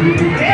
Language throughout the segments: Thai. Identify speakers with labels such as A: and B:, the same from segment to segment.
A: Yeah.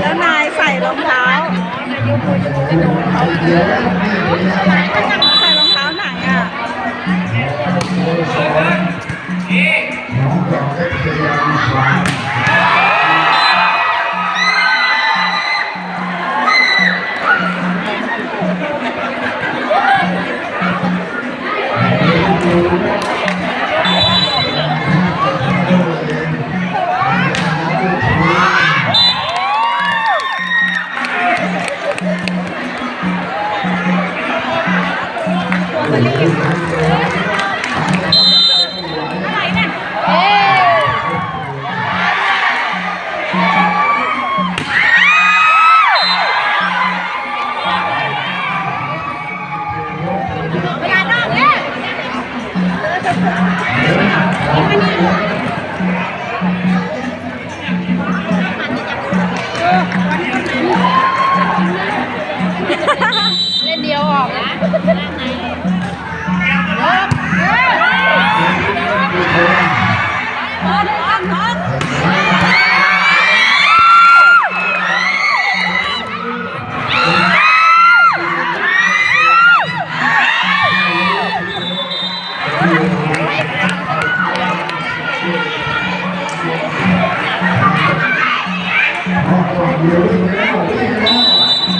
A: แล้วนายใส่รองเท้า ใส่รองเท้าไหนอะ Thank you. เล่นเดียวออกนะ เร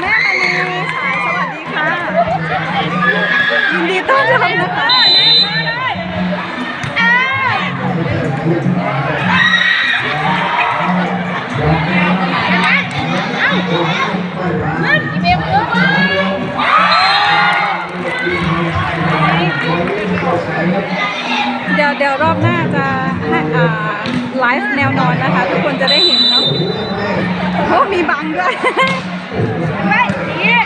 A: แม่มณีสายสวัสดีค่ะ ยินดีต้อนรับนะคะเดี๋ยวเดี๋ยวรอบหน้าจะให้อ่า ไลฟ์แนวนอนนะคะ ทุกคนจะได้เห็นเนาะโอ้มีบังด้วยไม่นี่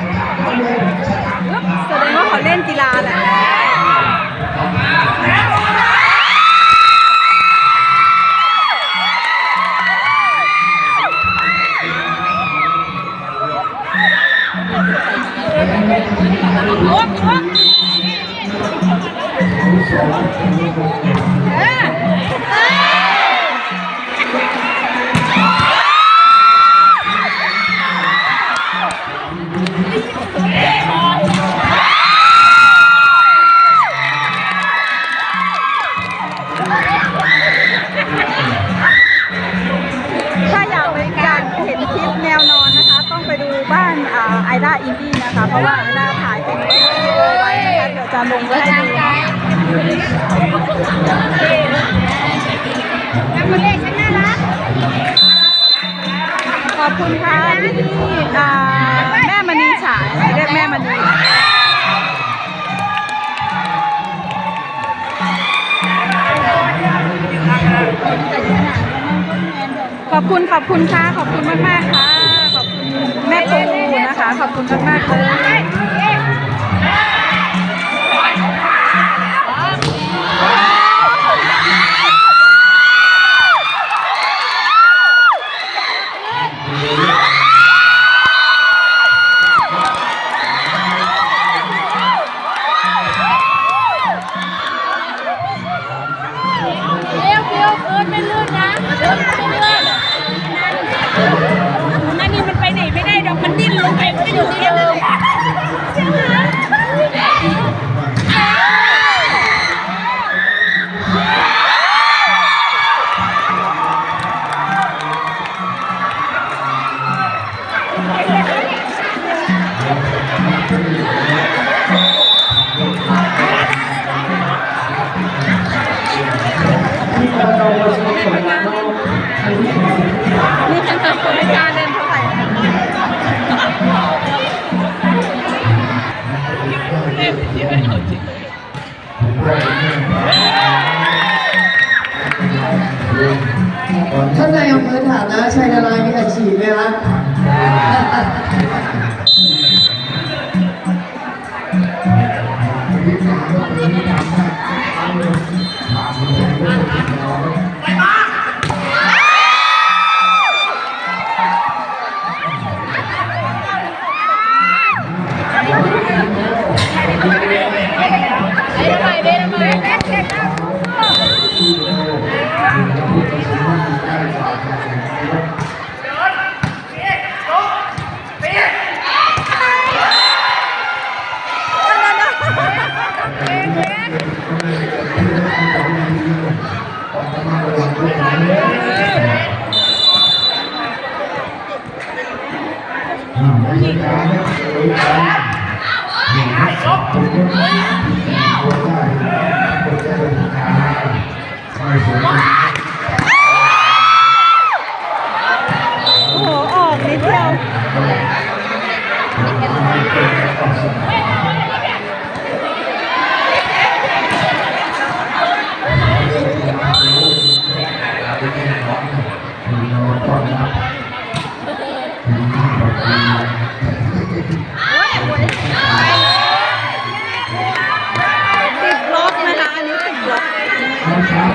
A: แสดงว่าเขาเล่นกีฬาแหละถ้า ขอบคุณค่ะที่อ่าแม่มณีฉายเรียกแม่มณีขอบคุณขอบคุณค่ะ ขอบคุณมากมากค่ะ ขอบคุณแม่ปูนะคะ ขอบคุณมากมากเลย ยกนี้ดำครับ โอ้โห ออกนิดเดียวติ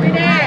A: ไม่ได้